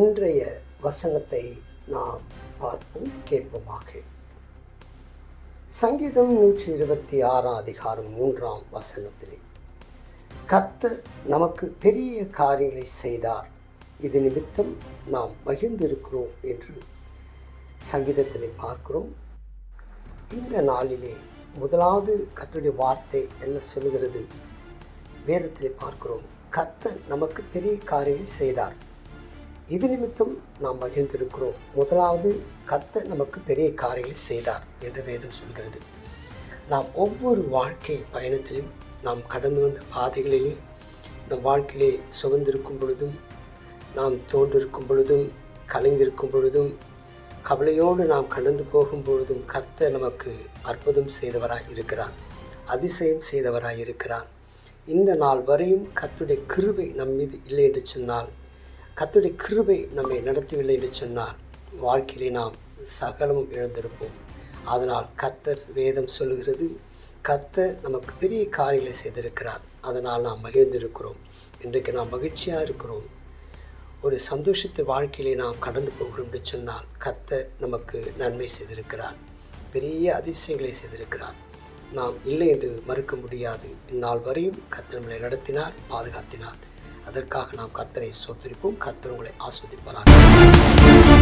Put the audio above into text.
இன்றைய வசனத்தை நாம் பார்ப்போம் கேட்போமாக. சங்கீதம் நூற்றி இருபத்தி ஆறாம் அதிகாரம் மூன்றாம் வசனத்திலே. கர்த்தர் நமக்கு பெரிய காரியங்களை செய்தார். இது நிமித்தம் நாம் மகிழ்ந்திருக்கிறோம் என்று சங்கீதத்திலே பார்க்கிறோம். இந்த நாளிலே முதலாவது கத்துடைய வார்த்தை என்ன சொல்லுகிறது? வேதத்தில் பார்க்கிறோம். கர்த்தர் நமக்கு பெரிய காரியங்களை செய்தார். இது நிமித்தம் நாம் மகிழ்ந்திருக்கிறோம். முதலாவது கத்த நமக்கு பெரிய காரியங்களை செய்தார் என்று வேதம் சொல்கிறது. நாம் ஒவ்வொரு வாழ்க்கை பயணத்திலும் நாம் கடந்து வந்த பாதைகளிலே நம் வாழ்க்கையிலே சுகந்திருக்கும் பொழுதும் நாம் தோன்றிருக்கும் பொழுதும் கலங்கியிருக்கும் பொழுதும் கவலையோடு நாம் கடந்து போகும் பொழுதும் கர்த்த நமக்கு அற்புதம் செய்தவராய் இருக்கிறார் அதிசயம் செய்தவராய் இருக்கிறார். இந்த நாள் வரையும் கர்த்துடைய கிருபை நம் மீது இல்லை என்று சொன்னால் கத்துடைய கிருபை நம்மை நடத்தவில்லை என்று சொன்னால் வாழ்க்கையிலே நாம் சகலமும் இழந்திருப்போம். அதனால் கர்த்தர் வேதம் சொல்லுகிறது கர்த்தர் நமக்கு பெரிய காரியங்களை செய்திருக்கிறார். அதனால் நாம் மகிழ்ந்திருக்கிறோம். இன்றைக்கு நாம் மகிழ்ச்சியாக இருக்கிறோம். ஒரு சந்தோஷத்தை வாழ்க்கையிலே நாம் கடந்து போகிறோம் என்று சொன்னால் கத்தர் நமக்கு நன்மை செய்திருக்கிறார். பெரிய அதிசயங்களை செய்திருக்கிறார். நாம் இல்லை என்று மறுக்க முடியாது. இந்நாள் வரையும் கத்தர் நம்மளை நடத்தினார் பாதுகாத்தினார். அதற்காக நாம் கர்த்தரை சொத்திருப்போம் கர்த்தர் உங்களை ஆஸ்வதிப்பார்கள்